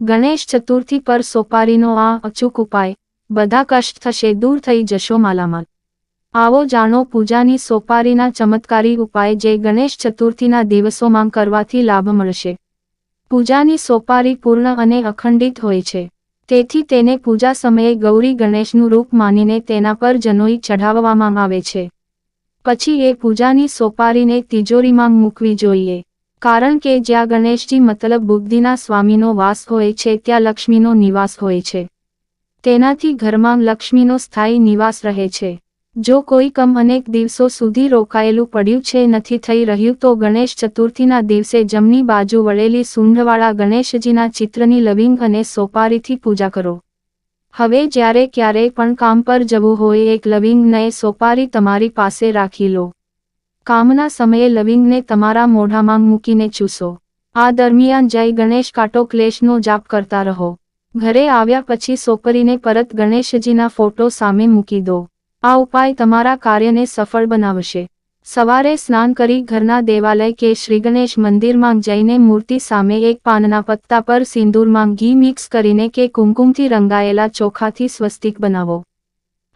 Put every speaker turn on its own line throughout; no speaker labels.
ગણેશ ચતુર્થી પર સોપારીનો આ અચૂક ઉપાય, બધા કષ્ટ થશે, દૂર થઈ જશો માલામાલ. આવો જાણો પૂજાની સોપારીના ચમત્કારી ઉપાય જે ગણેશ ચતુર્થીના દિવસોમાં કરવાથી લાભ મળશે. પૂજાની સોપારી પૂર્ણ અને અખંડિત હોય છે. તેથી તેને પૂજા સમયે ગૌરી ગણેશનું રૂપ માનીને તેના પર જનોઈ ચઢાવવામાં આવે છે. પછી એ પૂજાની સોપારીને તિજોરીમાં મૂકવી જોઈએ. કારણ કે જ્યાં ગણેશજી મતલબ બુદ્ધિના સ્વામીનો વાસ હોય છે, ત્યાં લક્ષ્મીનો નિવાસ હોય છે. તેનાથી ઘરમાં લક્ષ્મીનો સ્થાયી નિવાસ રહે છે. જો કોઈ કમ અનેક દિવસો સુધી રોકાયેલું પડ્યું છે, નથી થઈ રહ્યું, તો ગણેશ ચતુર્થીના દિવસે જમની બાજુ વળેલી સૂંઢવાળા ગણેશજીના ચિત્રની લવિંગ અને સોપારીથી પૂજા કરો. હવે જ્યારે ક્યારેય પણ કામ પર જવું હોય, એક લવિંગ નય સોપારી તમારી પાસે રાખી લો. કામના સમયે લવિંગને તમારા મોઢામાં મૂકીને ચૂસો. આ દરમિયાન જય ગણેશ કાટો ક્લેશનો જાપ કરતા રહો. ઘરે આવ્યા પછી સોપરીને પરત ગણેશજીના ફોટો સામે મૂકી દો. આ ઉપાય તમારા કાર્યને સફળ બનાવશે. સવારે સ્નાન કરી ઘરના દેવાલય કે શ્રી ગણેશ મંદિરમાં જઈને મૂર્તિ સામે એક પાનના પત્તા પર સિંદૂરમાં ઘી મિક્સ કરીને કે કુમકુમથી રંગાયેલા ચોખાથી સ્વસ્તિક બનાવો.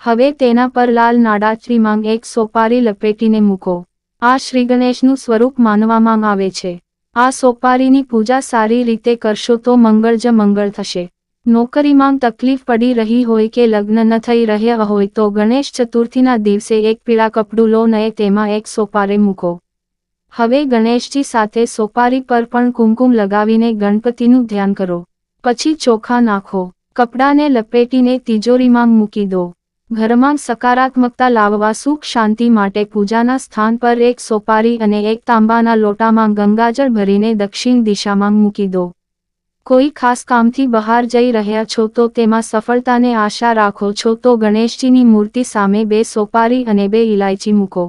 હવે તેના પર લાલ નાડાચરીમાં એક સોપારી લપેટીને મૂકો. આ શ્રી ગણેશનું સ્વરૂપ માનવામાં આવે છે. આ સોપારીની પૂજા સારી રીતે કરશો તો મંગળ જ મંગળ થશે. નોકરીમાં તકલીફ પડી રહી હોય કે લગ્ન ન થઈ રહ્યા હોય તો ગણેશ ચતુર્થીના દિવસે એક પીળા કપડું લો ને તેમાં એક સોપારે મૂકો. હવે ગણેશજી સાથે સોપારી પર પણ કુમકુમ લગાવીને ગણપતિનું ધ્યાન કરો. પછી ચોખા નાખો. કપડાને લપેટીને તિજોરીમાં મૂકી દો. ઘરમાં સકારાત્મકતા લાવવા, સુખ શાંતિ માટે પૂજાના સ્થાન પર એક સોપારી અને એક તાંબાના લોટામાં ગંગાજળ ભરીને દક્ષિણ દિશામાં મૂકી દો. કોઈ ખાસ કામથી બહાર જઈ રહ્યા છો તો તેમાં સફળતાને આશા રાખો છો તો ગણેશજીની મૂર્તિ સામે બે સોપારી અને બે ઇલાયચી મૂકો.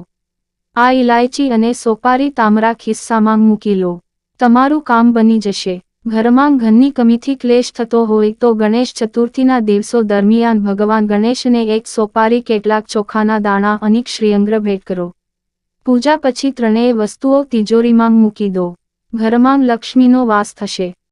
આ ઇલાયચી અને સોપારી તાંબરા ખિસ્સામાં મૂકી લો. તમારું કામ બની જશે. ઘરમાં ઘરની કમીથી ક્લેશ થતો હોય તો ગણેશ ચતુર્થીના દિવસો દરમિયાન ભગવાન ગણેશને એક સોપારી કેટલાક ચોખાના દાણા અનેક શ્રીઅંગ્ર ભેટ કરો. પૂજા પછી ત્રણેય વસ્તુઓ તિજોરીમાં મૂકી દો. ઘરમાં લક્ષ્મીનો વાસ થશે.